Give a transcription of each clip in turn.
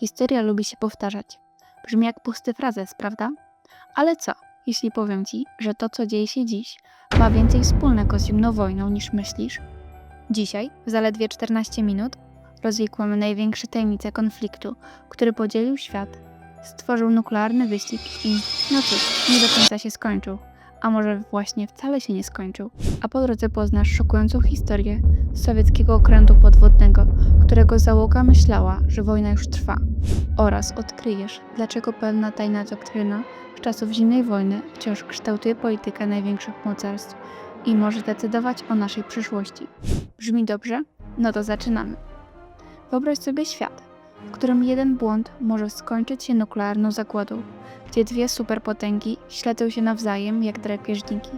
Historia lubi się powtarzać. Brzmi jak pusty frazes, prawda? Ale co, jeśli powiem ci, że to, co dzieje się dziś, ma więcej wspólnego z zimną wojną niż myślisz? Dzisiaj, w zaledwie 14 minut, rozwikłamy największe tajemnice konfliktu, który podzielił świat, stworzył nuklearny wyścig i, no cóż, nie do końca się skończył. A może właśnie wcale się nie skończył. A po drodze poznasz szokującą historię sowieckiego okrętu podwodnego, którego załoga myślała, że wojna już trwa. Oraz odkryjesz, dlaczego pewna tajna doktryna z czasów zimnej wojny wciąż kształtuje politykę największych mocarstw i może decydować o naszej przyszłości. Brzmi dobrze? No to zaczynamy. Wyobraź sobie świat, w którym jeden błąd może skończyć się nuklearną zagładą, gdzie dwie superpotęgi śledzą się nawzajem jak drapieżniki,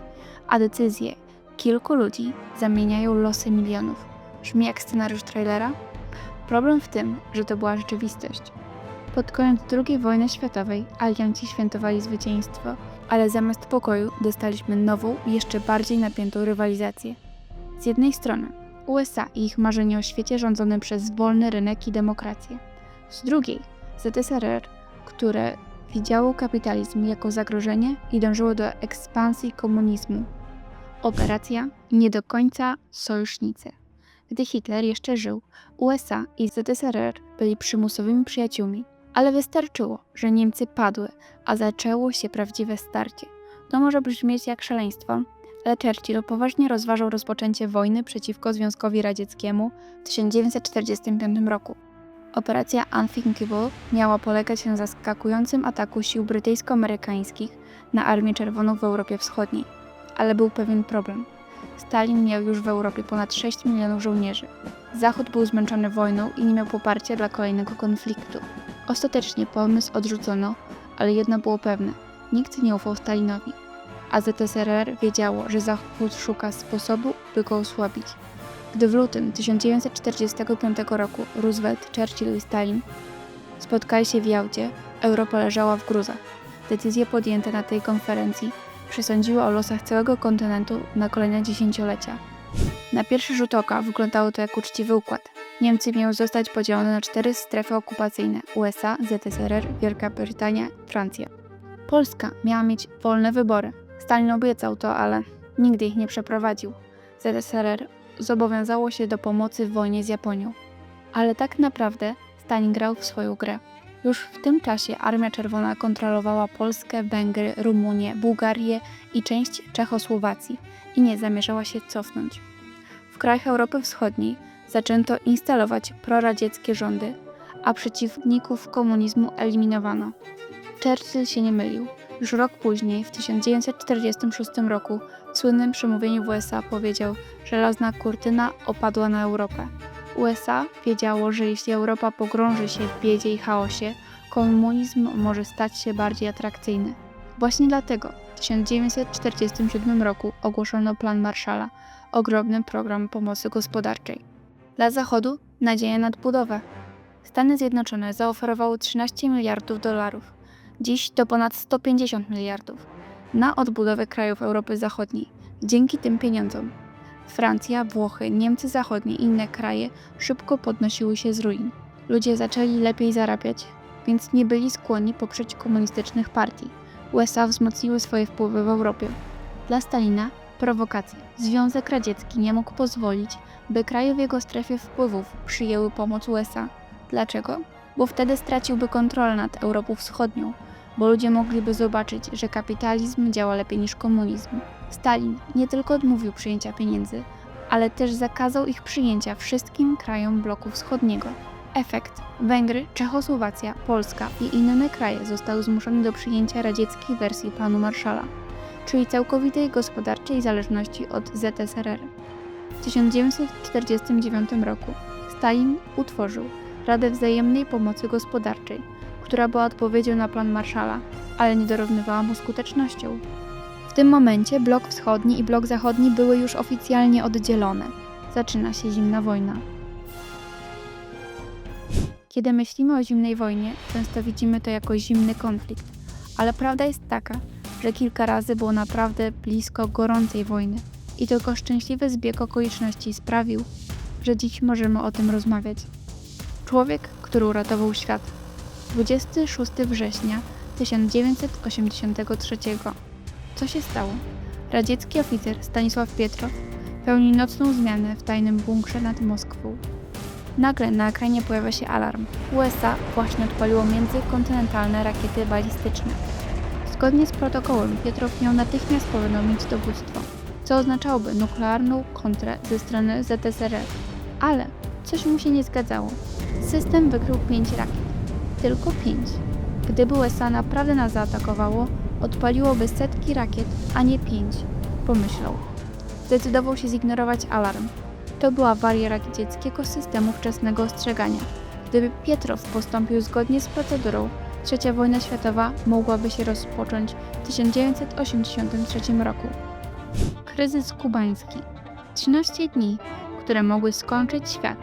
a decyzje kilku ludzi zamieniają losy milionów. Brzmi jak scenariusz trailera? Problem w tym, że to była rzeczywistość. Pod koniec II wojny światowej alianci świętowali zwycięstwo, ale zamiast pokoju dostaliśmy nową, jeszcze bardziej napiętą rywalizację. Z jednej strony USA i ich marzenie o świecie rządzonym przez wolny rynek i demokrację. Z drugiej ZSRR, które widziało kapitalizm jako zagrożenie i dążyło do ekspansji komunizmu. Operacja nie do końca sojusznicy. Gdy Hitler jeszcze żył, USA i ZSRR byli przymusowymi przyjaciółmi, ale wystarczyło, że Niemcy padły, a zaczęło się prawdziwe starcie. To może brzmieć jak szaleństwo, ale Churchill poważnie rozważał rozpoczęcie wojny przeciwko Związkowi Radzieckiemu w 1945 roku. Operacja Unthinkable miała polegać na zaskakującym ataku sił brytyjsko-amerykańskich na Armię Czerwoną w Europie Wschodniej. Ale był pewien problem. Stalin miał już w Europie ponad 6 milionów żołnierzy. Zachód był zmęczony wojną i nie miał poparcia dla kolejnego konfliktu. Ostatecznie pomysł odrzucono, ale jedno było pewne: nikt nie ufał Stalinowi. A ZSRR wiedziało, że Zachód szuka sposobu, by go osłabić. Gdy w lutym 1945 roku Roosevelt, Churchill i Stalin spotkali się w Jałcie, Europa leżała w gruzach. Decyzje podjęte na tej konferencji przesądziły o losach całego kontynentu na kolejne dziesięciolecia. Na pierwszy rzut oka wyglądało to jak uczciwy układ. Niemcy miały zostać podzielone na cztery strefy okupacyjne: USA, ZSRR, Wielka Brytania, Francja. Polska miała mieć wolne wybory. Stalin obiecał to, ale nigdy ich nie przeprowadził. ZSRR zobowiązało się do pomocy w wojnie z Japonią. Ale tak naprawdę Stalin grał w swoją grę. Już w tym czasie Armia Czerwona kontrolowała Polskę, Węgry, Rumunię, Bułgarię i część Czechosłowacji i nie zamierzała się cofnąć. W krajach Europy Wschodniej zaczęto instalować proradzieckie rządy, a przeciwników komunizmu eliminowano. Churchill się nie mylił. Już rok później, w 1946 roku, w słynnym przemówieniu w USA powiedział, że żelazna kurtyna opadła na Europę. USA wiedziało, że jeśli Europa pogrąży się w biedzie i chaosie, komunizm może stać się bardziej atrakcyjny. Właśnie dlatego w 1947 roku ogłoszono Plan Marshalla, ogromny program pomocy gospodarczej. Dla Zachodu nadzieja na odbudowę. Stany Zjednoczone zaoferowały 13 miliardów dolarów, dziś to ponad 150 miliardów, na odbudowę krajów Europy Zachodniej. Dzięki tym pieniądzom Francja, Włochy, Niemcy Zachodnie i inne kraje szybko podnosiły się z ruin. Ludzie zaczęli lepiej zarabiać, więc nie byli skłonni poprzeć komunistycznych partii. USA wzmocniły swoje wpływy w Europie. Dla Stalina prowokacja. Związek Radziecki nie mógł pozwolić, by kraje w jego strefie wpływów przyjęły pomoc USA. Dlaczego? Bo wtedy straciłby kontrolę nad Europą Wschodnią, bo ludzie mogliby zobaczyć, że kapitalizm działa lepiej niż komunizm. Stalin nie tylko odmówił przyjęcia pieniędzy, ale też zakazał ich przyjęcia wszystkim krajom bloku wschodniego. Efekt: Węgry, Czechosłowacja, Polska i inne kraje zostały zmuszone do przyjęcia radzieckiej wersji planu Marszala, czyli całkowitej gospodarczej zależności od ZSRR. W 1949 roku Stalin utworzył Radę Wzajemnej Pomocy Gospodarczej, która była odpowiedzią na plan Marszala, ale nie dorównywała mu skutecznością. W tym momencie blok wschodni i blok zachodni były już oficjalnie oddzielone. Zaczyna się zimna wojna. Kiedy myślimy o zimnej wojnie, często widzimy to jako zimny konflikt, ale prawda jest taka, że kilka razy było naprawdę blisko gorącej wojny i tylko szczęśliwy zbieg okoliczności sprawił, że dziś możemy o tym rozmawiać. Człowiek, który uratował świat, 26 września 1983. Co się stało? Radziecki oficer Stanisław Pietrow pełni nocną zmianę w tajnym bunkrze nad Moskwą. Nagle na ekranie pojawia się alarm. USA właśnie odpaliło międzykontynentalne rakiety balistyczne. Zgodnie z protokołem Pietrow miał natychmiast powiadomić dowództwo, co oznaczałoby nuklearną kontrę ze strony ZSRR. Ale coś mu się nie zgadzało. System wykrył pięć rakiet. Tylko pięć. Gdyby USA naprawdę nas zaatakowało, odpaliłoby setki rakiet, a nie pięć, pomyślał. Zdecydował się zignorować alarm. To była awaria radzieckiego systemu wczesnego ostrzegania. Gdyby Pietrow postąpił zgodnie z procedurą, trzecia wojna światowa mogłaby się rozpocząć w 1983 roku. Kryzys kubański. 13 dni, które mogły skończyć świat.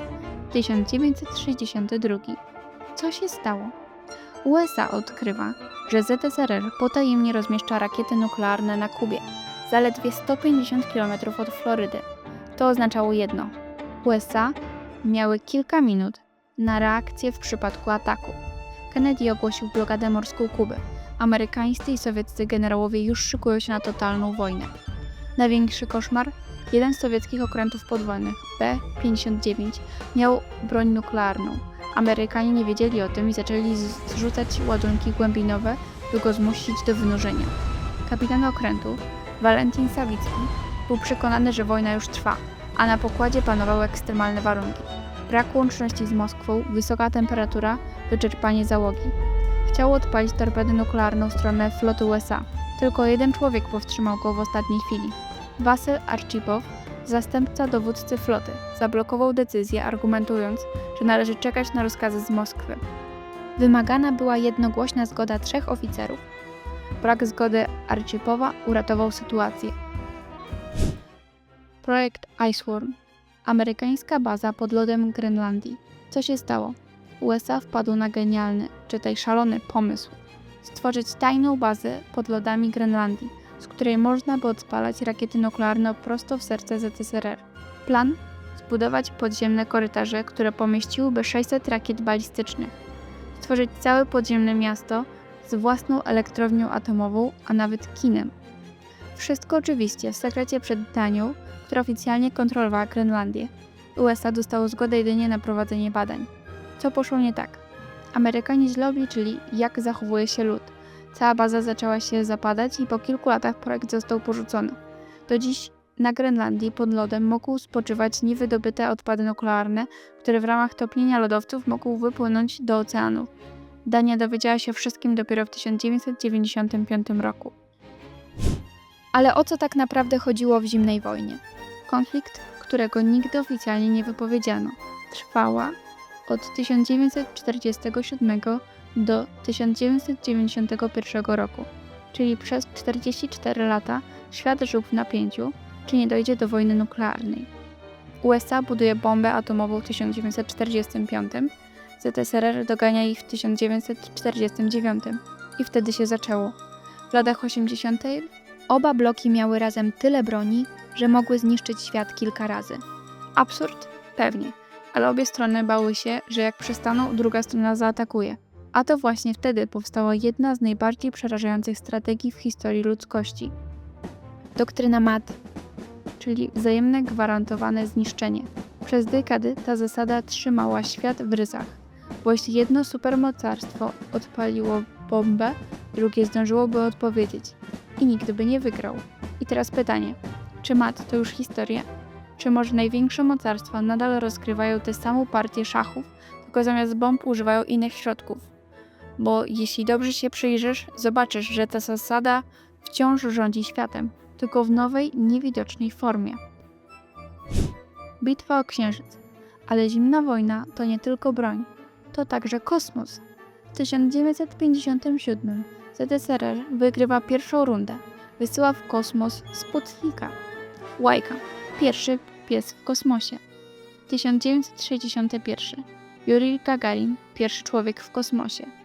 1962. Co się stało? USA odkrywa, że ZSRR potajemnie rozmieszcza rakiety nuklearne na Kubie, zaledwie 150 km od Florydy. To oznaczało jedno: USA miały kilka minut na reakcję w przypadku ataku. Kennedy ogłosił blokadę morską Kuby. Amerykańscy i sowieccy generałowie już szykują się na totalną wojnę. Największy koszmar? Jeden z sowieckich okrętów podwodnych, B-59, miał broń nuklearną. Amerykanie nie wiedzieli o tym i zaczęli zrzucać ładunki głębinowe, by go zmusić do wynurzenia. Kapitan okrętu, Walentin Sawicki, był przekonany, że wojna już trwa, a na pokładzie panowały ekstremalne warunki. Brak łączności z Moskwą, wysoka temperatura, wyczerpanie załogi. Chciał odpalić torpedę nuklearną w stronę floty USA. Tylko jeden człowiek powstrzymał go w ostatniej chwili. Wasyl Archipow, zastępca dowódcy floty, zablokował decyzję, argumentując, że należy czekać na rozkazy z Moskwy. Wymagana była jednogłośna zgoda trzech oficerów. Brak zgody Archipowa uratował sytuację. Projekt Iceworm. Amerykańska baza pod lodem Grenlandii. Co się stało? USA wpadł na genialny, czytaj szalony pomysł. Stworzyć tajną bazę pod lodami Grenlandii, z której można by odpalać rakiety nuklearne prosto w serce ZSRR. Plan? Zbudować podziemne korytarze, które pomieściłyby 600 rakiet balistycznych. Stworzyć całe podziemne miasto z własną elektrownią atomową, a nawet kinem. Wszystko oczywiście w sekrecie przed Danią, która oficjalnie kontrolowała Grenlandię. USA dostało zgodę jedynie na prowadzenie badań. Co poszło nie tak? Amerykanie źle obliczyli, jak zachowuje się lód. Cała baza zaczęła się zapadać i po kilku latach projekt został porzucony. Do dziś na Grenlandii pod lodem mogą spoczywać niewydobyte odpady nuklearne, które w ramach topnienia lodowców mogą wypłynąć do oceanu. Dania dowiedziała się wszystkim dopiero w 1995 roku. Ale o co tak naprawdę chodziło w zimnej wojnie? Konflikt, którego nigdy oficjalnie nie wypowiedziano, trwała od 1947 do 1991 roku, czyli przez 44 lata świat żył w napięciu, czy nie dojdzie do wojny nuklearnej. USA buduje bombę atomową w 1945, ZSRR dogania ich w 1949 i wtedy się zaczęło. W latach 80. oba bloki miały razem tyle broni, że mogły zniszczyć świat kilka razy. Absurd? Pewnie, ale obie strony bały się, że jak przestaną, druga strona zaatakuje. A to właśnie wtedy powstała jedna z najbardziej przerażających strategii w historii ludzkości. Doktryna MAD, czyli wzajemne gwarantowane zniszczenie. Przez dekady ta zasada trzymała świat w ryzach, bo jeśli jedno supermocarstwo odpaliło bombę, drugie zdążyłoby odpowiedzieć i nigdy by nie wygrał. I teraz pytanie, czy MAD to już historia? Czy może największe mocarstwa nadal rozgrywają tę samą partię szachów, tylko zamiast bomb używają innych środków? Bo jeśli dobrze się przyjrzysz, zobaczysz, że ta zasada wciąż rządzi światem, tylko w nowej, niewidocznej formie. Bitwa o Księżyc. Ale zimna wojna to nie tylko broń, to także kosmos. W 1957 ZSRR wygrywa pierwszą rundę. Wysyła w kosmos Sputnika. Łajka. Pierwszy pies w kosmosie. 1961. Jurij Gagarin. Pierwszy człowiek w kosmosie.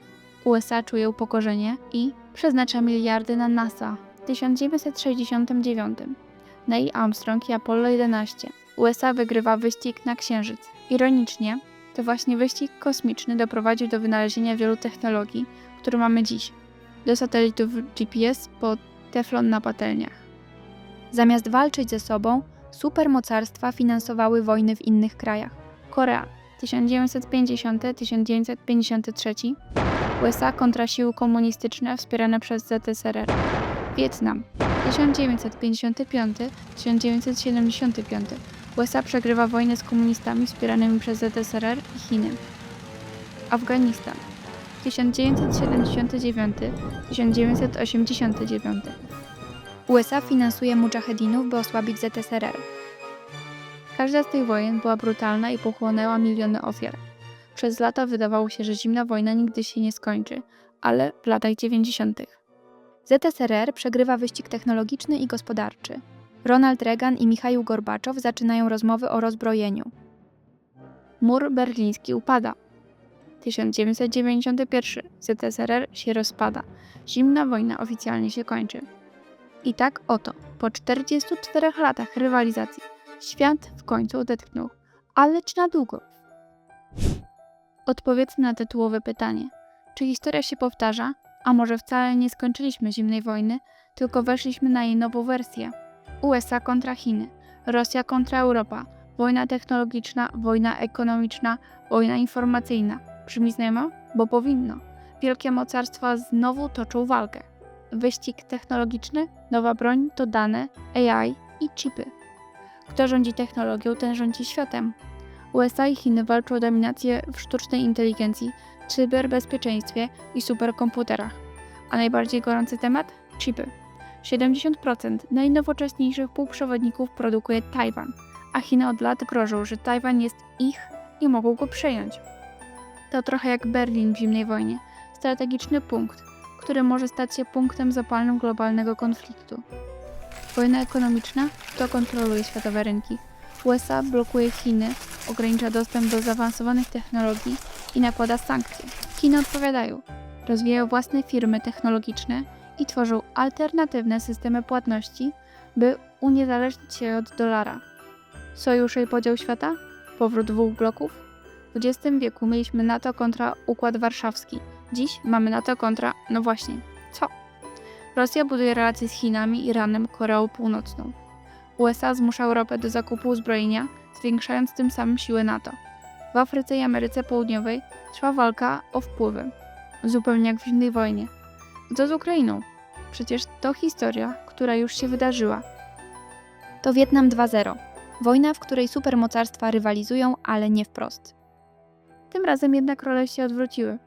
USA czuje upokorzenie i przeznacza miliardy na NASA. W 1969. Neil Armstrong i Apollo 11. USA wygrywa wyścig na Księżyc. Ironicznie, To właśnie wyścig kosmiczny doprowadził do wynalezienia wielu technologii, które mamy dziś. Do satelitów GPS po teflon na patelniach. Zamiast walczyć ze sobą, supermocarstwa finansowały wojny w innych krajach. Korea 1950-1953 USA kontra siły komunistyczne wspierane przez ZSRR. Wietnam 1955-1975 USA przegrywa wojnę z komunistami wspieranymi przez ZSRR i Chiny. Afganistan 1979-1989 USA finansuje mujahedinów, by osłabić ZSRR. Każda z tych wojen była brutalna i pochłonęła miliony ofiar. Przez lata wydawało się, że zimna wojna nigdy się nie skończy, ale w latach 90. ZSRR przegrywa wyścig technologiczny i gospodarczy. Ronald Reagan i Michaił Gorbaczow zaczynają rozmowy o rozbrojeniu. Mur berliński upada. 1991 ZSRR się rozpada. Zimna wojna oficjalnie się kończy. I tak oto, po 44 latach rywalizacji, świat w końcu odetchnął. Ale czy na długo? Odpowiedzmy na tytułowe pytanie. Czy historia się powtarza, a może wcale nie skończyliśmy zimnej wojny, tylko weszliśmy na jej nową wersję? USA kontra Chiny, Rosja kontra Europa, wojna technologiczna, wojna ekonomiczna, wojna informacyjna. Brzmi znajomo? Bo powinno. Wielkie mocarstwa znowu toczą walkę. Wyścig technologiczny, nowa broń to dane, AI i chipy. Kto rządzi technologią, ten rządzi światem. USA i Chiny walczą o dominację w sztucznej inteligencji, cyberbezpieczeństwie i superkomputerach. A najbardziej gorący temat? Chipy. 70% najnowocześniejszych półprzewodników produkuje Tajwan, a Chiny od lat grożą, że Tajwan jest ich i mogą go przejąć. To trochę jak Berlin w zimnej wojnie strategiczny punkt, który może stać się punktem zapalnym globalnego konfliktu. Wojna ekonomiczna to kontroluje światowe rynki. USA blokuje Chiny, ogranicza dostęp do zaawansowanych technologii i nakłada sankcje. Chiny odpowiadają, rozwijają własne firmy technologiczne i tworzą alternatywne systemy płatności, by uniezależnić się od dolara. Sojusze i podział świata? Powrót dwóch bloków? W XX wieku mieliśmy NATO kontra Układ Warszawski. Dziś mamy NATO kontra, no właśnie, co? Rosja buduje relacje z Chinami, Iranem, Koreą Północną. USA zmusza Europę do zakupu uzbrojenia, zwiększając tym samym siłę NATO. W Afryce i Ameryce Południowej trwa walka o wpływy, zupełnie jak w zimnej wojnie. Co z Ukrainą? Przecież to historia, która już się wydarzyła. To Wietnam 2.0. Wojna, w której supermocarstwa rywalizują, ale nie wprost. Tym razem jednak role się odwróciły.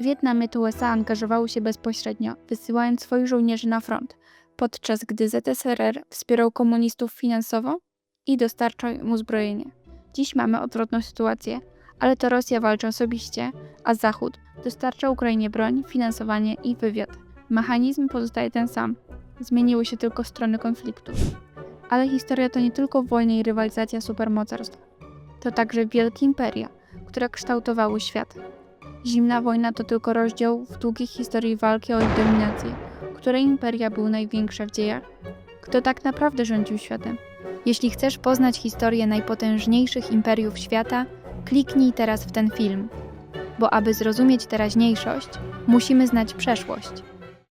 Wietnam i USA angażowały się bezpośrednio, wysyłając swoich żołnierzy na front, podczas gdy ZSRR wspierał komunistów finansowo i dostarczał im uzbrojenie. Dziś mamy odwrotną sytuację, ale to Rosja walczy osobiście, a Zachód dostarcza Ukrainie broń, finansowanie i wywiad. Mechanizm pozostaje ten sam. Zmieniły się tylko strony konfliktu. Ale historia to nie tylko wojny i rywalizacja supermocarstw. To także wielkie imperia, które kształtowały świat. Zimna wojna to tylko rozdział w długiej historii walki o ich dominację, które imperia były największe w dziejach. Kto tak naprawdę rządził światem? Jeśli chcesz poznać historię najpotężniejszych imperiów świata, kliknij teraz w ten film. Bo aby zrozumieć teraźniejszość, musimy znać przeszłość.